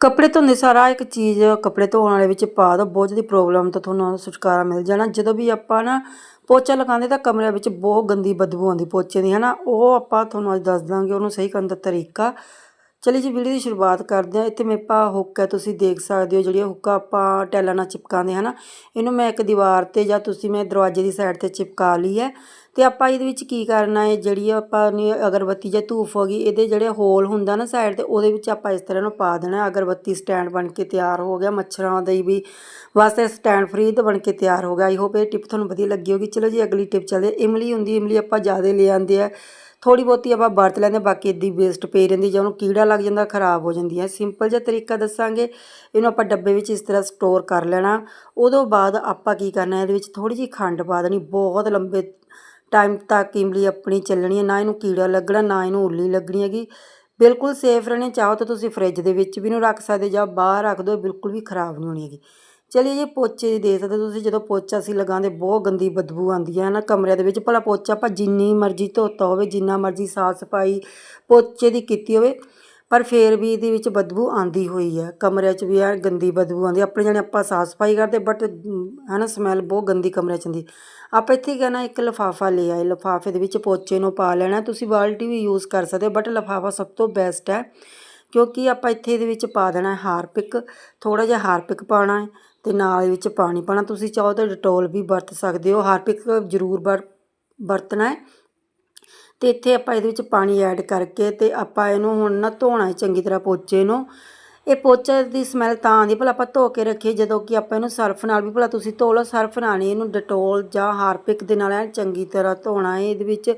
ਕੱਪੜੇ ਧੋਂਦੇ ਸਾਰਾ ਇੱਕ ਚੀਜ਼ ਕੱਪੜੇ ਧੋਣ ਵਾਲੇ ਵਿੱਚ ਪਾ ਦਿਓ ਬਹੁਤ ਜ਼ਿਆਦਾ ਪ੍ਰੋਬਲਮ ਤੋਂ ਤੁਹਾਨੂੰ ਛੁਟਕਾਰਾ ਮਿਲ ਜਾਣਾ। ਜਦੋਂ ਵੀ ਆਪਾਂ ਨਾ ਪੋਚਾ ਲਗਾਉਂਦੇ ਤਾਂ ਕਮਰੇ ਵਿੱਚ ਬਹੁਤ ਗੰਦੀ ਬਦਬੂ ਆਉਂਦੀ ਪੋਚੇ ਦੀ, ਹਨਾ? ਉਹ ਆਪਾਂ ਤੁਹਾਨੂੰ ਅੱਜ ਦੱਸ ਦਾਂਗੇ, ਉਹਨੂੰ ਸਹੀ ਕਰਨ ਦਾ ਤਰੀਕਾ। ਚਲਿਏ ਜੀ, ਵੀਡੀਓ ਦੀ ਸ਼ੁਰੂਆਤ ਕਰਦੇ ਹਾਂ। ਇੱਥੇ ਮੇਰੇ ਪਾ ਹੁੱਕ ਹੈ, ਤੁਸੀਂ ਦੇਖ ਸਕਦੇ ਹੋ ਜਿਹੜੀ ਹੁੱਕ ਆਪਾਂ ਟੈਲਾਂ ਨਾਲ ਚਿਪਕਾਉਂਦੇ ਹਨਾ? ਇਹਨੂੰ ਮੈਂ ਇੱਕ ਦੀਵਾਰ ਤੇ ਜਾਂ ਤੁਸੀਂ ਮੈਂ ਦਰਵਾਜ਼ੇ ਦੀ ਸਾਈਡ ਤੇ ਚਿਪਕਾ ਲਈ ਹੈ। ਤੇ ਆਪਾਂ ਇਹਦੇ ਵਿੱਚ ਕੀ ਕਰਨਾ ਹੈ? ਜਿਹੜੀ ਆਪਾਂ ਨੇ ਅਗਰਬੱਤੀ ਜਾਂ ਧੂਫ ਹੋ ਗਈ, ਇਹਦੇ ਜਿਹੜੇ ਹੋਲ ਹੁੰਦਾ ਨਾ ਸਾਈਡ ਤੇ, ਉਹਦੇ ਵਿੱਚ ਆਪਾਂ ਇਸ ਤਰ੍ਹਾਂ ਨੂੰ ਪਾ ਦੇਣਾ ਅਗਰਬੱਤੀ ਸਟੈਂਡ ਬਣ ਕੇ ਤਿਆਰ ਹੋ ਗਿਆ, ਮੱਛਰਾਂ ਦੇ ਵੀ ਵਾਸਤੇ ਸਟੈਂਡ ਫਰੀ ਦਾ ਬਣ ਕੇ ਤਿਆਰ ਹੋ ਗਿਆ। ਆਈ ਹੋਪ ਇਹ ਟਿਪ ਤੁਹਾਨੂੰ ਵਧੀਆ ਲੱਗੀ ਹੋਗੀ। ਚਲੋ ਜੀ, ਅਗਲੀ ਟਿਪ ਚੱਲਦੇ ਇਮਲੀ ਹੁੰਦੀ, ਇਮਲੀ ਆਪਾਂ ਜ਼ਿਆਦਾ ਲੈ ਆਂਦੇ ਆ। ਥੋੜੀ ਬਹੁਤੀ ਆਪਾਂ ਵਰਤ ਲੈਂਦੇ ਬਾਕੀ ਇੱਦੀ ਵੇਸਟ ਪਈ ਰਹਿੰਦੀ, ਜਾਂ ਉਹਨੂੰ ਕੀੜਾ ਲੱਗ ਜਾਂਦਾ, ਖਰਾਬ ਹੋ ਜਾਂਦੀ ਹੈ। ਸਿੰਪਲ ਜਿਹਾ ਤਰੀਕਾ ਦੱਸਾਂਗੇ। ਇਹਨੂੰ ਆਪਾਂ ਡੱਬੇ ਵਿੱਚ ਇਸ ਤਰ੍ਹਾਂ ਸਟੋਰ ਕਰ ਲੈਣਾ। ਉਦੋਂ ਬਾਅਦ ਆਪਾਂ ਕੀ ਕਰਨਾ ਇਹਦੇ ਵਿੱਚ ਥੋੜੀ ਜਿਹੀ ਖੰਡ ਪਾ ਦੇਣੀ, ਬਹੁਤ ਲੰਬੇ ਟਾਈਮ ਤੱਕ ਇਮਲੀ ਆਪਣੀ ਚੱਲਣੀ ਹੈ, ਨਾ ਇਹਨੂੰ ਕੀੜਾ ਲੱਗਣਾ, ਨਾ ਇਹਨੂੰ ਉੱਲੀ ਲੱਗਣੀ ਹੈਗੀ। ਬਿਲਕੁਲ ਸੇਫ ਰਹਿਣੇ, ਚਾਹੋ ਤਾਂ ਤੁਸੀਂ ਫ੍ਰਿਜ ਦੇ ਵਿੱਚ ਵੀ ਇਹਨੂੰ ਰੱਖ ਸਕਦੇ, ਜਾਂ ਬਾਹਰ ਰੱਖ ਦਿਓ ਬਿਲਕੁਲ ਵੀ ਖਰਾਬ ਨਹੀਂ ਹੋਣੀ ਹੈਗੀ। ਚਲਿਏ ਜੀ, ਪੋਚੇ ਦੀ ਦੇ ਸਕਦੇ ਤੁਸੀਂ, ਜਦੋਂ ਪੋਚਾ ਅਸੀਂ ਲਗਾਉਂਦੇ, ਬਹੁਤ ਗੰਦੀ ਬਦਬੂ ਆਉਂਦੀ ਹੈ ਨਾ ਕਮਰਿਆਂ ਦੇ ਵਿੱਚ। ਭਲਾ ਪੋਚਾ ਆਪਾਂ ਜਿੰਨੀ ਮਰਜ਼ੀ ਧੋਤਾ ਹੋਵੇ, ਜਿੰਨਾ ਮਰਜ਼ੀ ਸਾਫ਼ ਸਫ਼ਾਈ ਪੋਚੇ ਦੀ ਕੀਤੀ ਹੋਵੇ। ਪਰ ਫੇਰ ਵੀ ਇਹਦੇ ਵਿੱਚ ਬਦਬੂ ਆਂਦੀ ਹੋਈ ਹੈ। ਕਮਰਿਆਂ 'ਚ ਵੀ ਆ ਗੰਦੀ ਬਦਬੂ ਆਉਂਦੀ ਆਪਣੇ ਜਾਣੇ ਆਪਾਂ ਸਾਫ਼ ਸਫ਼ਾਈ ਕਰਦੇ ਬਟ ਹੈ ਨਾ ਸਮੈਲ ਬਹੁਤ ਗੰਦੀ ਕਮਰਿਆਂ 'ਚ ਆਉਂਦੀ ਆਪਾਂ ਇੱਥੇ ਕਹਿਣਾ, ਇੱਕ ਲਿਫਾਫਾ ਲੈ ਆਏ। ਲਿਫਾਫੇ ਦੇ ਵਿੱਚ ਪੋਚੇ ਨੂੰ ਪਾ ਲੈਣਾ। ਤੁਸੀਂ ਬਾਲਟੀ ਵੀ ਯੂਜ਼ ਕਰ ਸਕਦੇ ਹੋ ਬਟ ਲਿਫਾਫਾ ਸਭ ਤੋਂ ਬੈਸਟ ਹੈ, ਕਿਉਂਕਿ ਆਪਾਂ ਇੱਥੇ ਇਹਦੇ ਵਿੱਚ ਪਾ ਦੇਣਾ ਹਾਰਪਿਕ। ਥੋੜਾ ਜਿਹਾ ਹਾਰਪਿਕ ਪਾਉਣਾ ਹੈ ਤੇ ਨਾਲ ਵਿੱਚ ਪਾਣੀ ਪਾਣਾ ਤੁਸੀਂ ਚਾਹੋ ਤਾਂ ਡਟੋਲ ਵੀ ਵਰਤ ਸਕਦੇ ਹੋ। ਹਾਰਪਿਕ ਜ਼ਰੂਰ ਵਰਤਣਾ ਹੈ। ਅਤੇ ਇੱਥੇ ਆਪਾਂ ਇਹਦੇ ਵਿੱਚ ਪਾਣੀ ਐਡ ਕਰਕੇ ਅਤੇ ਆਪਾਂ ਇਹਨੂੰ ਹੁਣ ਨਾ ਧੋਣਾ ਚੰਗੀ ਤਰ੍ਹਾਂ ਪੋਚੇ ਨੂੰ। ਇਹ ਪੋਚਾ ਦੀ ਸਮੈਲ ਤਾਂ ਆਉਂਦੀ, ਭਲਾ ਆਪਾਂ ਧੋ ਕੇ ਰੱਖੀਏ, ਜਦੋਂ ਕਿ ਆਪਾਂ ਇਹਨੂੰ ਸਰਫ ਨਾਲ ਵੀ, ਭਲਾ ਤੁਸੀਂ ਧੋ ਲਓ, ਸਰਫ ਨਾਲ ਨਹੀਂ ਇਹਨੂੰ ਡਟੋਲ ਜਾਂ ਹਾਰਪਿਕ ਦੇ ਨਾਲ ਐਨ ਚੰਗੀ ਤਰ੍ਹਾਂ ਧੋਣਾ ਹੈ। ਇਹਦੇ ਵਿੱਚ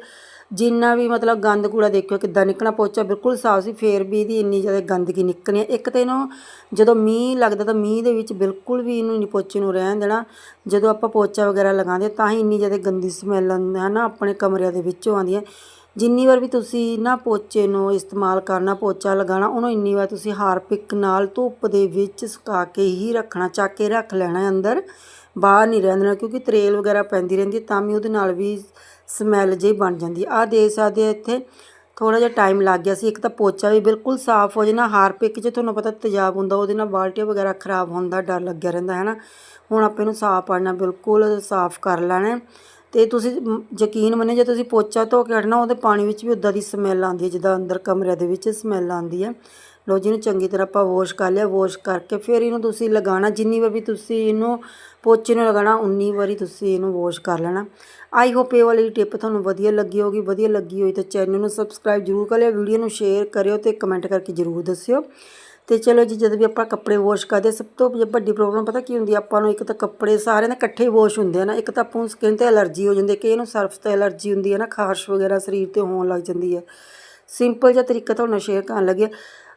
ਜਿੰਨਾ ਵੀ ਮਤਲਬ ਗੰਦ ਕੂੜਾ ਦੇਖਿਓ, ਕਿੱਦਾਂ ਨਿਕਲਣਾ ਪੋਚਾ ਬਿਲਕੁਲ ਸਾਫ਼ ਸੀ, ਫੇਰ ਵੀ ਇਹਦੀ ਇੰਨੀ ਜ਼ਿਆਦਾ ਗੰਦਗੀ ਨਿਕਲਣੀ ਹੈ। ਇੱਕ ਤਾਂ ਇਹਨੂੰ ਜਦੋਂ ਮੀਂਹ ਲੱਗਦਾ, ਤਾਂ ਮੀਂਹ ਦੇ ਵਿੱਚ ਬਿਲਕੁਲ ਵੀ ਇਹਨੂੰ ਨਹੀਂ ਪੋਚੇ ਨੂੰ ਰਹਿਣ ਦੇਣਾ। ਜਦੋਂ ਆਪਾਂ ਪੋਚਾ ਵਗੈਰਾ ਲਗਾਉਂਦੇ ਤਾਂ ਹੀ ਇੰਨੀ ਜ਼ਿਆਦਾ ਗੰਦੀ ਸਮੈਲ ਹੈ ਨਾ, ਆਪਣੇ ਕਮਰਿਆਂ ਦੇ ਵਿੱਚੋਂ ਆਉਂਦੀ ਹੈ। ਜਿੰਨੀ ਵਾਰ ਵੀ ਤੁਸੀਂ ਨਾ ਪੋਚੇ ਨੂੰ ਇਸਤੇਮਾਲ ਕਰਨਾ, ਪੋਚਾ ਲਗਾਉਣਾ, ਉਹਨੂੰ ਇੰਨੀ ਵਾਰ ਤੁਸੀਂ ਹਾਰਪਿਕ ਨਾਲ ਧੁੱਪ ਦੇ ਵਿੱਚ ਸੁਕਾ ਕੇ ਹੀ ਰੱਖਣਾ, ਚੱਕ ਕੇ ਰੱਖ ਲੈਣਾ ਅੰਦਰ, ਬਾਹਰ ਨਹੀਂ ਰਹਿਣ ਦੇਣਾ, ਕਿਉਂਕਿ ਤਰੇਲ ਵਗੈਰਾ ਪੈਂਦੀ ਰਹਿੰਦੀ ਤਾਂ ਵੀ ਉਹਦੇ ਨਾਲ ਵੀ ਸਮੈਲ ਜਿਹੀ ਬਣ ਜਾਂਦੀ ਆ ਦੇ ਸਕਦੇ ਆ ਇੱਥੇ ਥੋੜਾ ਜਿਹਾ ਟਾਈਮ ਲੱਗ ਗਿਆ ਸੀ, ਇੱਕ ਤਾਂ ਪੋਚਾ ਵੀ ਬਿਲਕੁਲ ਸਾਫ਼ ਹੋ ਜਾਣਾ ਹਾਰਪਿਕ 'ਚ ਤੁਹਾਨੂੰ ਪਤਾ ਤੇਜ਼ਾਬ ਹੁੰਦਾ, ਉਹਦੇ ਨਾਲ ਬਾਲਟੀ ਵਗੈਰਾ ਖਰਾਬ ਹੁੰਦਾ ਡਰ ਲੱਗਿਆ ਰਹਿੰਦਾ, ਹੈ ਨਾ? ਹੁਣ ਆਪਾਂ ਇਹਨੂੰ ਸਾਫ਼ ਪਾਣਾ ਬਿਲਕੁਲ ਸਾਫ਼ ਕਰ ਲੈਣਾ ਤੇ ਤੁਸੀਂ ਯਕੀਨ ਮੰਨਿਓ ਜੇ ਤੁਸੀਂ ਪੋਚਾ ਧੋ ਕੇ ਹਟਣਾ, ਉਹਦੇ ਪਾਣੀ ਵਿੱਚ ਵੀ ਉਦਾਂ ਦੀ ਸਮੈਲ ਆਉਂਦੀ ਹੈ, ਜਿੱਦਾਂ ਅੰਦਰ ਕਮਰਿਆਂ ਦੇ ਵਿੱਚ ਸਮੈਲ ਆਉਂਦੀ ਹੈ। ਲੋ ਜੀ ਨੂੰ ਚੰਗੀ ਤਰ੍ਹਾਂ ਆਪਾਂ ਵਾਸ਼ ਕਰ ਲਿਆ ਵਾਸ਼ ਕਰਕੇ ਫਿਰ ਇਹਨੂੰ ਤੁਸੀਂ ਲਗਾਉਣਾ, ਜਿੰਨੀ ਵਾਰ ਵੀ ਤੁਸੀਂ ਇਹਨੂੰ ਪੋਚੇ ਨੂੰ ਲਗਾਉਣਾ, ਉਨੀ ਵਾਰੀ ਤੁਸੀਂ ਇਹਨੂੰ ਵਾਸ਼ ਕਰ ਲੈਣਾ। ਆਈ ਹੋਪ ਇਹ ਵਾਲੀ ਟਿਪ ਤੁਹਾਨੂੰ ਵਧੀਆ ਲੱਗੀ ਹੋਗੀ ਵਧੀਆ ਲੱਗੀ ਹੋਈ ਤਾਂ ਚੈਨਲ ਨੂੰ ਸਬਸਕ੍ਰਾਈਬ ਜ਼ਰੂਰ ਕਰ ਲਿਓ ਵੀਡੀਓ ਨੂੰ ਸ਼ੇਅਰ ਕਰਿਓ ਤੇ ਕਮੈਂਟ ਕਰਕੇ ਜ਼ਰੂਰ ਦੱਸਿਓ। ਤੇ ਚਲੋ ਜੀ, ਜਦੋਂ ਵੀ ਆਪਾਂ ਕੱਪੜੇ ਵਾਸ਼ ਕਰਦੇ ਸਭ ਤੋਂ ਵੱਡੀ ਪ੍ਰੋਬਲਮ ਪਤਾ ਕੀ ਹੁੰਦੀ ਆਪਾਂ ਨੂੰ ਇੱਕ ਤਾਂ ਕੱਪੜੇ ਸਾਰਿਆਂ ਦੇ ਇਕੱਠੇ ਵਾਸ਼ ਹੁੰਦੇ ਆ ਨਾ। ਇੱਕ ਤਾਂ ਆਪਾਂ ਨੂੰ ਸਕਿਨ ਤੇ ਅਲਰਜੀ ਹੋ ਜਾਂਦੀ ਹੈ ਕਿ ਇਹਨੂੰ ਸਰਫ ਤੇ ਅਲਰਜੀ ਹੁੰਦੀ ਹੈ ਨਾ, ਖਾਰਸ਼ ਵਗੈਰਾ ਸਰੀਰ ਤੇ ਹੋਣ ਲੱਗ ਜਾਂਦੀ ਹੈ ਸਿੰਪਲ ਜਿਹਾ ਤਰੀਕਾ ਤੁਹਾਨੂੰ ਸ਼ੇਅਰ ਕਰਨ ਲੱਗੇ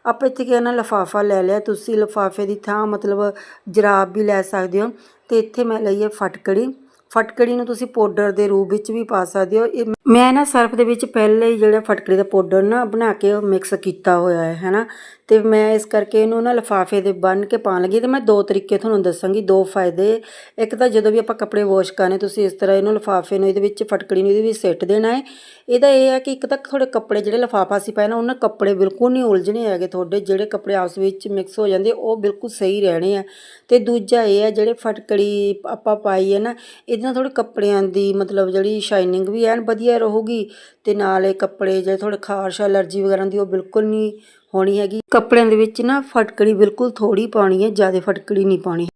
ਆਪਾਂ ਇੱਥੇ ਕੀ ਨਾ, ਲਫਾਫਾ ਲੈ ਲਿਆ। ਤੁਸੀਂ ਲਫਾਫੇ ਦੀ ਥਾਂ ਮਤਲਬ ਜਰਾਬ ਵੀ ਲੈ ਸਕਦੇ ਹੋ। ਤੇ ਇੱਥੇ ਮੈਂ ਲਈ ਹੈ ਫਟਕੜੀ। ਫਟਕੜੀ ਨੂੰ ਤੁਸੀਂ ਪਾਊਡਰ ਦੇ ਰੂਪ ਵਿੱਚ ਵੀ ਪਾ ਸਕਦੇ ਹੋ। ਇਹ ਮੈਂ ਨਾ ਸਰਫ ਦੇ ਵਿੱਚ ਪਹਿਲੇ ਹੀ ਜਿਹੜਾ ਫਟਕੜੀ ਦਾ ਪਾਊਡਰ ਨਾ ਬਣਾ ਕੇ ਉਹ ਮਿਕਸ ਕੀਤਾ ਹੋਇਆ ਹੈ, ਹੈਨਾ? ਤੇ ਮੈਂ ਇਸ ਕਰਕੇ ਇਹਨੂੰ ਨਾ ਲਫਾਫੇ ਦੇ ਬੰਨ ਕੇ ਪਾਣ ਲੱਗੀ। ਤੇ ਮੈਂ ਦੋ ਤਰੀਕੇ ਤੁਹਾਨੂੰ ਦੱਸਾਂਗੀ, ਦੋ ਫਾਇਦੇ। ਇੱਕ ਤਾਂ ਜਦੋਂ ਵੀ ਆਪਾਂ ਕੱਪੜੇ ਵਾਸ਼ ਕਰਨੇ, ਤੁਸੀਂ ਇਸ ਤਰ੍ਹਾਂ ਇਹਨੂੰ ਲਫਾਫੇ ਨੂੰ ਇਹਦੇ ਵਿੱਚ, ਫਟਕੜੀ ਨੂੰ ਇਹਦੇ ਵਿੱਚ ਸਿੱਟ ਦੇਣਾ ਹੈ। ਇਹਦਾ ਇਹ ਹੈ ਕਿ ਇੱਕ ਤਾਂ ਤੁਹਾਡੇ ਕੱਪੜੇ ਜਿਹੜੇ ਲਫਾਫਾ ਸੀ ਪਾਏ ਨਾ ਉਹਨਾਂ ਕੱਪੜੇ ਬਿਲਕੁਲ ਨਹੀਂ ਉਲਝਣੇ ਹੈਗੇ ਤੁਹਾਡੇ। ਜਿਹੜੇ ਕੱਪੜੇ ਆਪਸ ਵਿੱਚ ਮਿਕਸ ਹੋ ਜਾਂਦੇ, ਉਹ ਬਿਲਕੁਲ ਸਹੀ ਰਹਿਣੇ ਆ। ਤੇ ਦੂਜਾ ਇਹ ਹੈ, ਜਿਹੜੇ ਫਟਕੜੀ ਆਪਾਂ ਪਾਈ ਹੈ ਨਾ ਇਹ ਇਹਦੇ ਨਾਲ ਥੋੜੇ ਕੱਪੜਿਆਂ ਦੀ ਮਤਲਬ ਜਿਹੜੀ ਸ਼ਾਈਨਿੰਗ ਵੀ ਐਨ ਵਧੀਆ ਰਹੂਗੀ ਅਤੇ ਨਾਲ ਇਹ ਕੱਪੜੇ ਜਿਹੜੇ ਥੋੜ੍ਹੇ ਖਾਰਸ਼ ਐਲਰਜੀ ਵਗੈਰਾ ਦੀ ਉਹ ਬਿਲਕੁਲ ਨਹੀਂ ਹੋਣੀ ਹੈਗੀ। ਕੱਪੜਿਆਂ ਦੇ ਵਿੱਚ ਨਾ ਫਟਕੜੀ ਬਿਲਕੁਲ ਥੋੜ੍ਹੀ ਪਾਉਣੀ ਹੈ, ਜ਼ਿਆਦਾ ਫਟਕੜੀ ਨਹੀਂ ਪਾਉਣੀ।